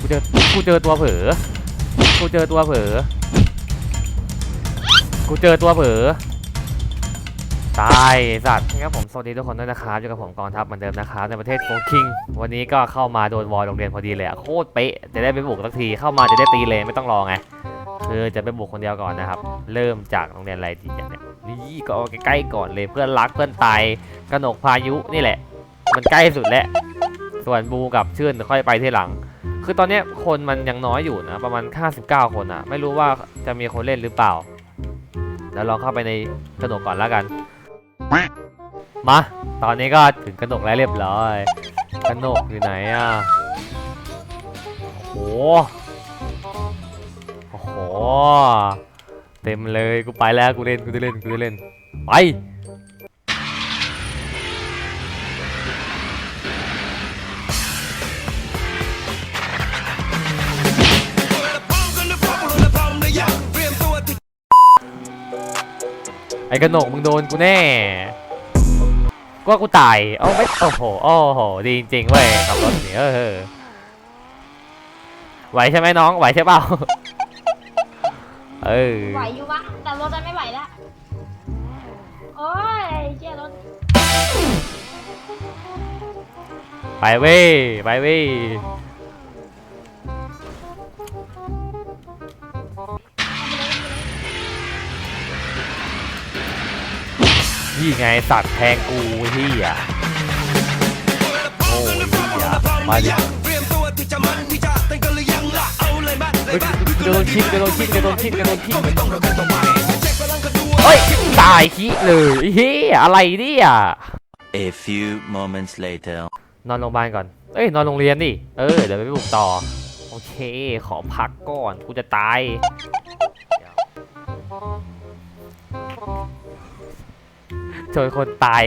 กูเจอกูเจอตัวเผลอกูเจอตัวเผลอกูเจอตัวเผลอตายสัตว์ครับผมสวัสดีทุกคนด้วยนะครับอยู่กับผมกองทัพเหมือนเดิมนะครับในประเทศโฟคิงวันนี้ก็เข้ามาโดนวอลโรงเรียนพอดีเลยอะโคตรเป๊ะจะได้ไปบุกสักทีเข้ามาจะได้ตีเลยไม่ต้องรอไงคือจะไปบุกคนเดียวก่อนนะครับ เริ่มจากโรงเรียนอะไรดีเนี่ยนี่ก็ใกล้ๆก่อนเลยเพื่อนรักเพื่อนตายกระหนกพายุนี่แหละ มันใกล้สุดแล้วส่วนบูกับชื่นค่อยไปที่หลัง คือตอนนี้คนมันยังน้อยอยู่นะ ประมาณ 59 คนอะไม่รู้ว่าจะมีคนเล่นหรือเปล่าเดี๋ยวลองเข้าไปในกระหนกก่อนแล้วกัน มา ตอนนี้ก็ถึงกระหนกแล้วเรียบร้อยกระหนกอยู่ไหนอะโอ้โห เต็มเลย กูไปแล้ว กูเล่น กูจะเล่น กูจะเล่น ไป กระหนกมึงโดนกูแน่ก็กูตายเอาไม่โอ้โหโอ้โหดีจริงๆเว้ยขับรถนี่เออไหวใช่ไหมน้องไหวใช่เปล่าเออไหวอยู่วะแต่รถมันไม่ไหวแล้วโอ้ยเจ๊รถไปเว้ยไปเว้ย นี่ไงสัตว์แทงกูที่อะโอ้ยที่อะมาดิกระโดนชิดกระโดนชิดกระโดนชิดกระโดนชิดเฮ้ยตายขี้เลยเฮียอะไรเนี่ย A few moments later. นอนโรงพยาบาลก่อน เอ้ยนอนโรงเรียนดิ เออเดี๋ยวไปบุกต่อ โอเค ขอพักก่อนกูจะตาย เจอคนตาย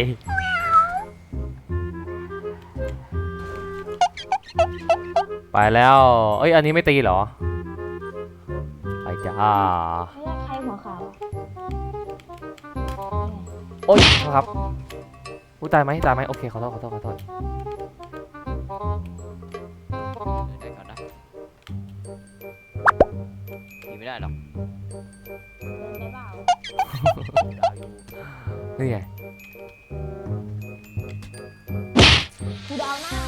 ไปแล้ว เอ้ย อันนี้ไม่ตีเหรอ ไปจ้าเฮ้ยใครหัวขาวโอ๊ยโทษครับกูตายไหมตายไหมโอเค ขอโทษ ขอโทษ ขอโทษได้ก่อนนะหนีไม่ได้หรอก นี่ไงกูดาวหน้า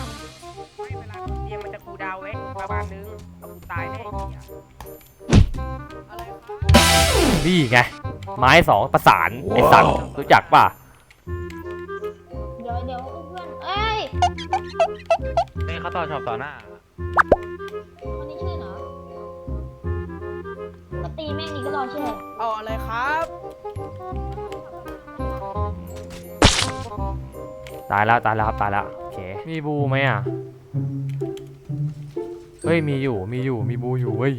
ไม่เวลาเตียงมันจะคูลดาวน์ไว้ประมาณนึงแล้วกูตายแน่ไอ้เหี้ยอะไรครับนี่ไง ไม้สองประสาน ไอสัตว์รู้จักป่ะ เดี๋ยวเดี๋ยวเพื่อนเอ้ยเฮ้ยเขาต่อช็อปต่อหน้า คนนี้ชื่อเหรอก็ตีแม่งนี่ก็รอชื่อ เอาอะไรครับ ตายแล้วตายแล้วครับตายแล้วโอเคมีบูไหมอะเฮ้ยมีอยู่มีอยู่มีบูอยู่เว้ย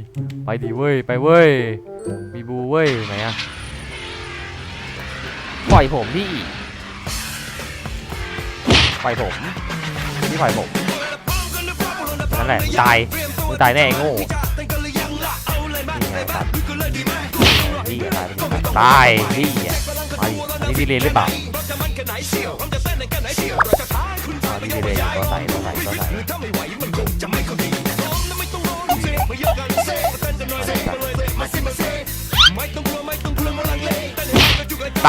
ไปดิเว้ยไปเว้ยมีบูเว้ยไหนอะปล่อยผมดิปล่อยผมพี่ปล่อยผมนั่นแหละตายมึงตายแน่ไอ้โง่นี่ไงครับนี่ตายตายนี่อะมาดิอันนี้ดีเลยหรือเปล่า ใส่ตัวใส่ตัวใส่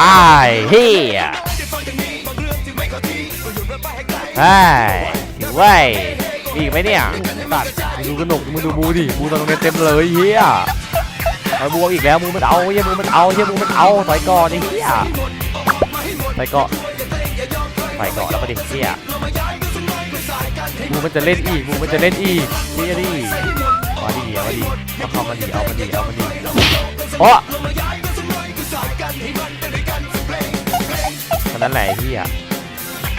ตายเฮียเฮ้ยเว้ยมีอีกไหมเนี่ยตัดดูกระหนกมึงดูบูดิบูตอนโรงเรียนเต็มเลยเฮียเอาบูอีกแล้วบูมันเอาเฮียบูมันเอาเฮียบูมันเอาใส่ก่อนไอ้เฮียใส่ก่อนใส่ก่อนแล้วก็ดิเฮีย บูมันจะเล่นอีกบูมันจะเล่นอีกเฮียดิมาดิเอามาดิเอาเข้ามาดิเอามาดิเอามาดิโอ้คนนั้นแหละไอ้เฮีย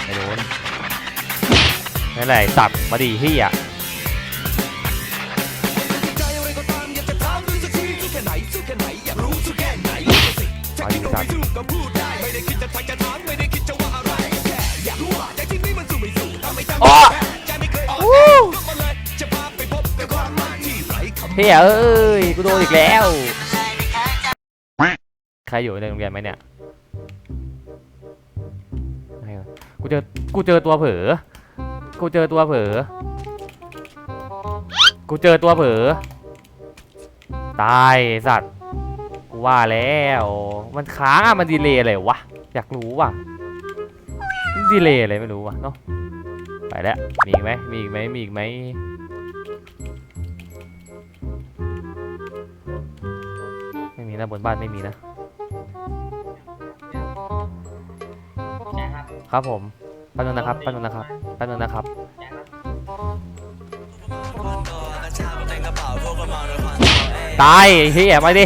ไม่โดนนั่นแหละสัตว์มาดิเฮียมาดิสัต เฮียเอ้ยกูโดนอีกแล้ว ใครอยู่ในโรงเรียนไหมเนี่ยไม่หรอกูเจอกูเจอตัวเผลอกูเจอตัวเผลอกูเจอตัวเผลอตายสัตว์กูว่าแล้ว มันค้างอะมันดีเลย์อะไรวะอยากรู้ว่ะดีเลย์อะไรไม่รู้ว่ะเนาะไปแล้วมีอีกไหมมีอีกไหมมีอีกไหม นะบนบ้านไม่มีนะครับผมแป๊บนึงนะครับแป๊บนึงนะครับแป๊บนึงนะครับ ตายไอ้เฮียไปดิ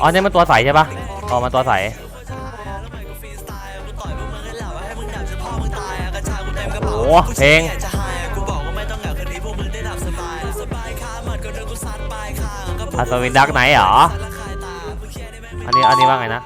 อ๋อเนี่ยมันตัวใสใช่ปะอ๋อมันตัวใส เพลงอัศวินดักไหนเหรอ อันนี้อันนี้ว่าไงนะ